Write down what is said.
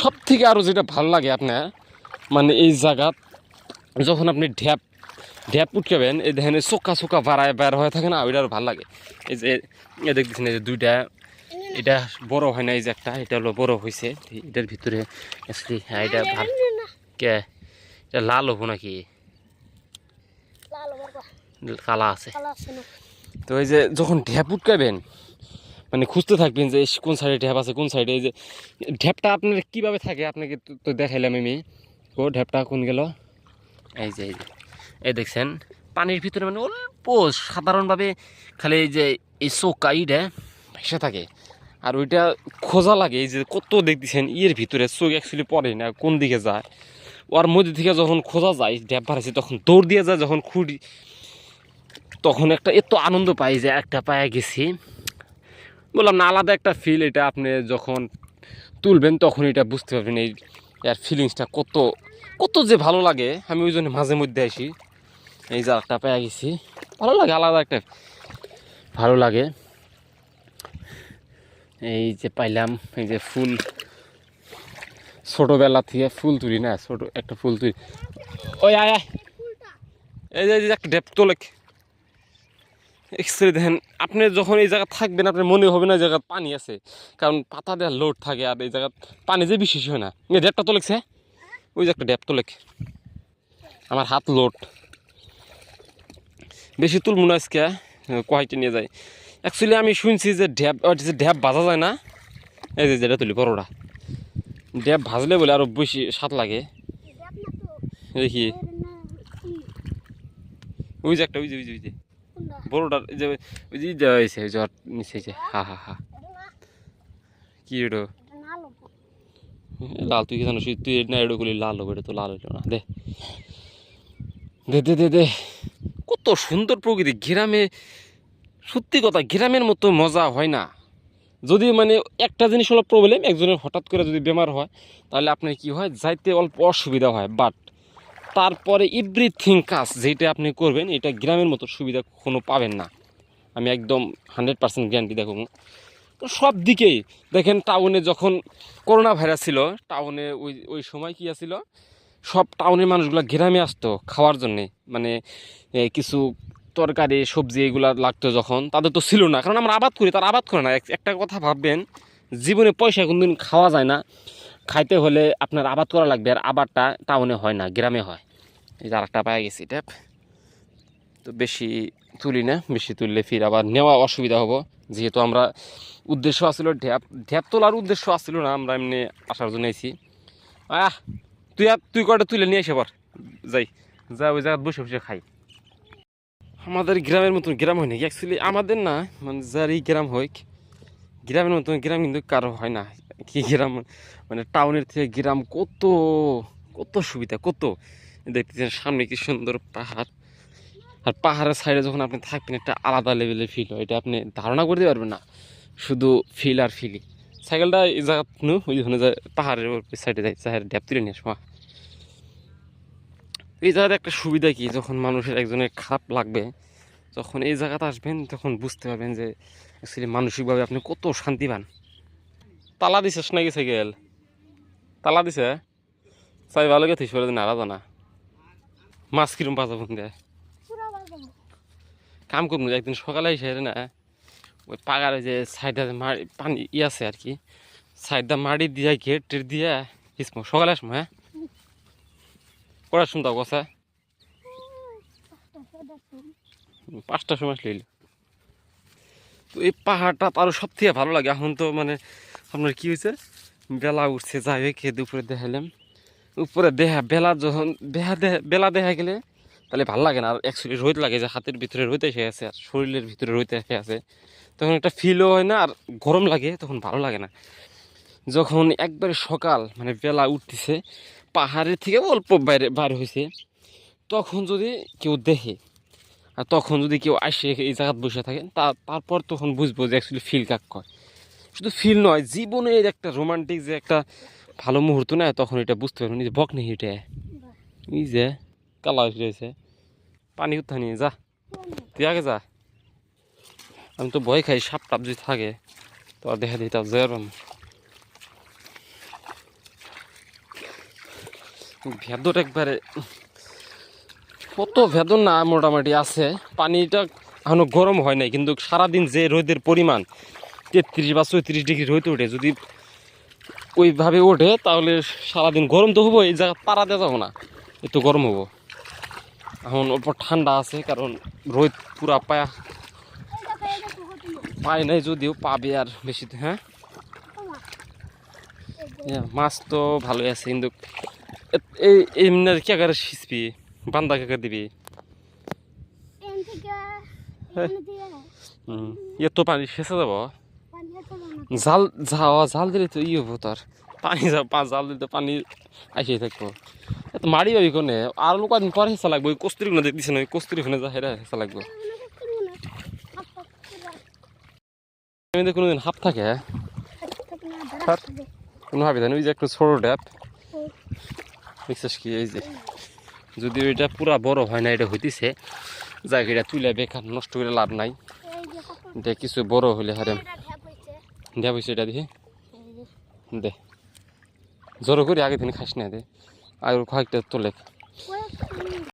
সব থেকে আরও যেটা ভালো লাগে আপনার মানে এই জায়গা যখন আপনি ঢ্যাপ ঢ্যাপ উঠকাবেন এই দেখেন চোকা চোকা বাড়ায় বের হয়ে থাকে না ওইটা আরও ভালো লাগে। এই যে এ দেখতেছেন এই যে দুইটা এটা বড় হয় না এই যে একটা এটা হলো বড় হয়েছে এটার ভিতরে আসলে হ্যাঁ এটা ভালো কে? এটা লাল হব নাকি? কালা আছে। কালা আছে না। তো এই যে যখন ঢ্যাপ উটকাবেন মানে খুঁজতে থাকবেন যে কোন সাইডে ঢ্যাপ আছে, কোন সাইডে? এই যে, ঢ্যাপটা আপনার কীভাবে থাকে? আপনাকে তো- দেখাইলাম আমি। ও, ঢ্যাপটা কোন গেল? এই যে এই যে। এই দেখছেন, পানির ভিতরে মানে অল্প সাধারণভাবে খালি এই যে, এই চোকা ইটা ভেসে থাকে। আর ওইটা খোঁজা লাগে, এই যে কত দেখতেছেন, ইয়ের ভিতরে চোখ অ্যাকচুয়ালি পড়ে না, কোন দিকে যায়। ওর মধ্যে থেকে যখন খোঁজা যায়, ঢ্যাপ বাড়াইছে, তখন দৌড় দিয়ে যায়, যখন খুঁড়ি তখন একটা এত আনন্দ পাই যে, একটা পায়ে গেছি। বললাম না, আলাদা একটা ফিল এটা আপনি যখন তুলবেন তখন এটা বুঝতে পারবেন এই এর ফিলিংসটা কত কত যে ভালো লাগে। আমি ওই জন্য মাঝে মধ্যে আসি। এই একটা পেয়ে গেছি। ভালো লাগে, আলাদা একটা ভালো লাগে। এই যে পাইলাম, এই যে ফুল। ছোটোবেলা থেকে ফুল তুলি না, ছোট একটা ফুল তুলি। ওই, আয় আয়। এই যে এই যে, একটা ডেপ তোলে। এক্সরে দেখেন আপনি যখন এই জায়গা থাকবেন আপনার মনে হবে না এই জায়গায় পানি আছে। কারণ পাতা দেওয়ার লোড থাকে আর এই জায়গা পানি যে বিশেষ হয় না। এই ড্যাপটা তো লেগছে ওই যে একটা ড্যাপ তো লেখ। আমার হাত লোড বেশি তুল মনে আজকে কয়েকটি নিয়ে যায় অ্যাকচুয়ালি আমি শুনছি যে ড্যাপ যে ড্যাপ ভাজা যায় না? এই যে যেটা তুলি বড়োটা ড্যাপ ভাজলে বলে আরও বেশি স্বাদ লাগে। দেখ। ওই যে একটা ওই যে ওই যে ওই যে। বড়োটার যে, ওই যে দেওয়া হয়েছে নিচে হা হা হা। কি এটো এটা লাল, তুই কি জানিস? তুই না গুলি লাল হবে, এটা তো লাল হইল না। দে। দে দে দে দে। কত সুন্দর প্রকৃতি। গ্রামে, সত্যি কথা, গ্রামের মতো মজা হয় না। যদি মানে একটা জিনিস হলো প্রবলেম একজনের হঠাৎ করে যদি বেমার হয়, তাহলে আপনার কি হয়? যাইতে অল্প অসুবিধা হয় বাট তারপরে এভরিথিং কাজ যেটা আপনি করবেন, এটা গ্রামের মতো সুবিধা কখনো পাবেন না। আমি একদম হান্ড্রেড পার্সেন্ট গ্যারান্টি দেখুন তো সব দিকেই দেখেন টাউনে যখন করোনা ভাইরাস ছিল টাউনে ওই ওই সময় কী আছিল? সব টাউনের মানুষগুলো গ্রামে আসতো খাওয়ার জন্যে। মানে কিছু তরকারি, সবজি এগুলা লাগতো যখন। তাদের তো ছিল না। কারণ আমরা আবাদ করি, তারা আবাদ করে না। একটা কথা ভাববেন, জীবনে পয়সা কোনদিন খাওয়া যায় না। খাইতে হলে আপনার আবাদ করা লাগবে আর আবাদটা টাউনে হয় না, গ্রামে হয়। এই যে আরেকটা পায়ে গেছি ট্যাপ তো বেশি তুলি না, বেশি তুললে ফির আবার নেওয়া অসুবিধা হব। যেহেতু আমরা উদ্দেশ্য আসছিল ঢ্যাপ ঢ্যাপ তোলার উদ্দেশ্য আসছিল না, আমরা এমনি আসার জন্য আহ, তুই আর তুই কটা তুলে নিয়ে এসে পর যাই, যা ওই জায়গায় বসে বসে খাই। আমাদের গ্রামের মতন গ্রাম হয় নাকি? অ্যাকচুয়ালি আমাদের না মানে যারই গ্রাম হোক, গ্রামের মতন গ্রাম কিন্তু কারও হয় না। কি গ্রাম মানে টাউনের থেকে গ্রাম কত কত সুবিধা, কত? দেখতেছেন সামনে কি সুন্দর পাহাড়। আর পাহাড়ের সাইডে যখন আপনি থাকবেন একটা আলাদা লেভেলের ফিল হয়। এটা আপনি ধারণা করতে পারবেন না। শুধু ফিল আর ফিলি সাইকেলটা এই জায়গা নু, ওই যায় পাহাড়ের সাইডে যাই সাইডে ড্যাপ তুলে নিয়ে আসব। এই জায়গাতে একটা সুবিধা কি? যখন মানুষের একজনের খারাপ লাগবে, যখন এই জায়গাতে আসবেন, তখন বুঝতে পারবেন যে অ্যাকচুয়ালি মানসিকভাবে আপনি কত শান্তি পান তালা দিছিস নাকি সাইকেল তালা দিছে? চাই ভালো গেছিস বলে দিন আলাদা না। মাছ কিরম পাতা ফোন দেয় কাম করব একদিন সকালে এসে না। ওই পাগারে যে সাইডে মাড়ি পানি ই আছে আর কি। সাইডটা মাড়ি দিয়া, গেট টেট দিয়া। ইসমো সকালে আসব হ্যাঁ কটার শুনতাম কথা পাঁচটার সময় আসলে তো এই পাহাড়টা আরও সব থেকে ভালো লাগে এখন তো মানে আপনার কি হয়েছে? বেলা উঠছে হোক খেয়ে দুপুরে দেখাইলাম। উপরে দেহা, বেলা যখন, দেহা দেহা বেলা দেখা গেলে তাহলে ভালো লাগে না। আর অ্যাকচুয়ালি রোদ লাগে যে হাতের ভিতরে রোদ এসে আছে আর শরীরের ভিতরে রোদ এসে আছে। তখন একটা ফিলও হয় না আর গরম লাগে, তখন ভালো লাগে না। যখন একবারে সকাল মানে বেলা উঠতেছে, পাহাড়ের থেকে অল্প বাইরে বাইরে হয়েছে তখন যদি কেউ দেখে, আর তখন যদি কেউ আসে এই জায়গায় বসে থাকে, তা, তারপর তখন বুঝব যে অ্যাকচুয়ালি ফিল কাক কয়। শুধু ফিল নয়, জীবনের একটা রোমান্টিক যে একটা ভালো মুহূর্ত না, তখন এটা বুঝতে পারবেন এই যে বক নেই এটা এই যে কালা রয়েছে। পানি উঠা নিয়ে যা, তুই আগে যা। আমি তো ভয় খাই, সাপ টাপ যদি থাকে, তো আর দেখা দিই তার জয়ের ভেদর একবারে, কত ভেদর না, মোটামুটি আছে। পানিটা এখনও গরম হয় নাই, কিন্তু সারাদিন যে রোদের পরিমাণ তেত্রিশ বা চৌত্রিশ ডিগ্রি রোদ ওঠে। যদি ওইভাবে ওঠে তাহলে সারাদিন গরম তো হব এই জায়গা পাড়া দেওয়া যাব না। একটু গরম হব। এখন ওপর ঠান্ডা আছে কারণ রোদ পুরা পায়া পায় নাই যদিও পাবে আর বেশি হ্যাঁ? মাছ তো ভালোই আছে কিন্তু এই এমনি কি আকারে সিঁচবি বান্দা কাকার দিবি? থেকে হ্যাঁ। ইয়ে পানি শেষে যাব। এত জাল জাল দিলে তো ইয়ে হব তার পানি জাল দিলে তো পানি আসিয়ে থাকব। এত মারি ওই কোনে? আর লোক কদিন পরে হেসা লাগবে ওই কস্তুরি কোনে দেখতেছে না ওই কস্তুরি কোনে যা হেরা হেসা লাগবে। কোনোদিন হাফ থাকে থেকে। থাকে কোনো ভাবি না ওই যে একটু ছোট ড্যাপ ওই কি এই যে। যদি ওইটা পুরা বড় হয় না এটা হইতেছে জায়গাটা তুলে বেকার নষ্ট করে লাভ নাই। এটা কিছু বড় হলে হারে। এটা ঢ্যাপ হইছে দেয়া বসে এটা দিয়ে দে। জোর করে, আগে দিন খাস না দে। আর কয়েকটা তোলে